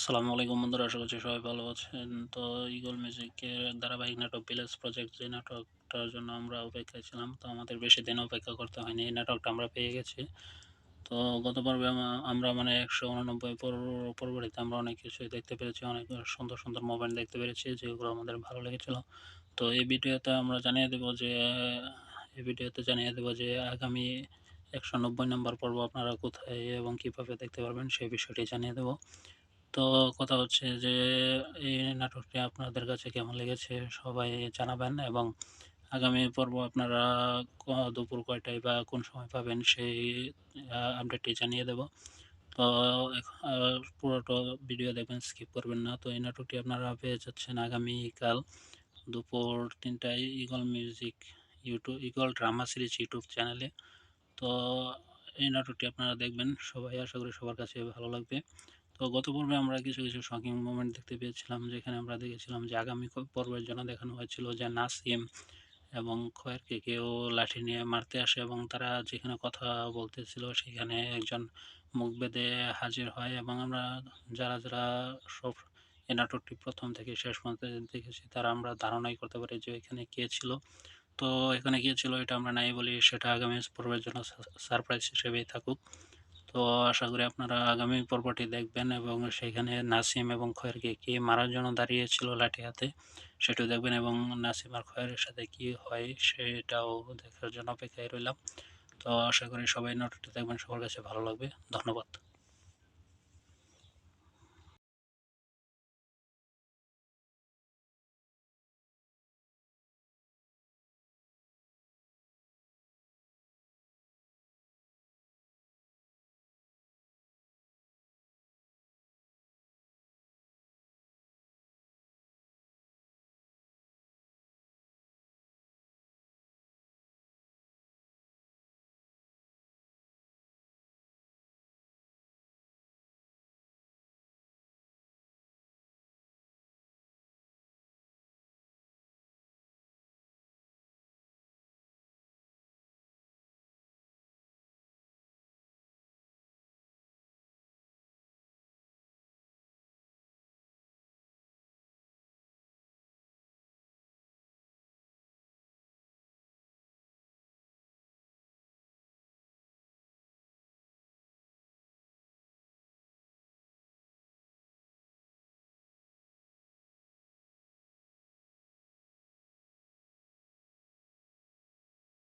আসসালামু আলাইকুম বন্ধুরা, আশা করছি সবাই ভালো আছেন। তো ইগল মিউজিকের ধারাবাহিক নাটক ভিলেজ প্রজেক্ট যে নাটকটার জন্য আমরা অপেক্ষায় ছিলাম, তো আমাদের বেশি দিন অপেক্ষা করতে হয়নি। এই নাটকটা আমরা পেয়ে গেছি। তো গত পর্বে আমরা মানে একশো উননব্বই পরবর্তীতে আমরা অনেক কিছুই দেখতে পেরেছি, অনেক সুন্দর সুন্দর মোবাইল দেখতে পেরেছি, যেগুলো আমাদের ভালো লেগেছিল। তো এই ভিডিওতে আমরা জানিয়ে দেবো যে, এই ভিডিওতে জানিয়ে দেবো যে, আগামী একশো নব্বই নম্বর পর্ব আপনারা কোথায় এবং কীভাবে দেখতে পারবেন সেই বিষয়টি জানিয়ে দেবো। তো কথা হচ্ছে যে, এই নাটকটি আপনাদের কাছে কেমন লেগেছে সবাই জানাবেন এবং আগামী পর্ব আপনারা দুপুর কয়টায় বা কোন সময় পাবেন সেই আপডেটটি জানিয়ে দেব। তো পুরোটা ভিডিও দেখবেন স্কিপ করবেন না। তো এই নাটকটি আপনারা পেয়ে যাচ্ছেন আগামীকাল দুপুর তিনটায় Eagle music YouTube Eagle drama series YouTube চ্যানেলে তো এই নাটকটি আপনারা দেখবেন। সবাই আশা করি সবার কাছে ভালো লাগবে। তো গত পর্বে আমরা কিছু কিছু শকিং মোমেন্ট দেখতে পেয়েছিলাম, যেখানে আমরা দেখেছিলাম যে আগামী পর্বের জন্য দেখানো হয়েছিল যে নাসিম এবং খয়েরকে কেউ লাঠি নিয়ে মারতে আসে এবং তারা যেখানে কথা বলতেছিল সেখানে একজন মুখ বেঁধে হাজির হয় এবং আমরা যারা যারা সব এই নাটকটি প্রথম থেকে শেষ পর্যন্ত দেখেছি তারা আমরা ধারণাই করতে পারি যে এখানে কে ছিল। তো এখানে কে ছিল এটা আমরা নাই বলি, সেটা আগামী পর্বের জন্য সারপ্রাইজ হিসেবেই থাকুক। তো আশা করি আপনারা আগামী পর্বটি দেখবেন এবং সেখানে নাসিম এবং খয়েরকে কে মারার জন্য দাঁড়িয়েছিল লাঠি হাতে সেটাও দেখবেন এবং নাসিম আর খয়েরের সাথে কি হয় সেটাও দেখার জন্য অপেক্ষায় রইলাম। তো আশা করি সবাই নাটকটি দেখবেন সবার কাছে ভালো লাগবে। ধন্যবাদ।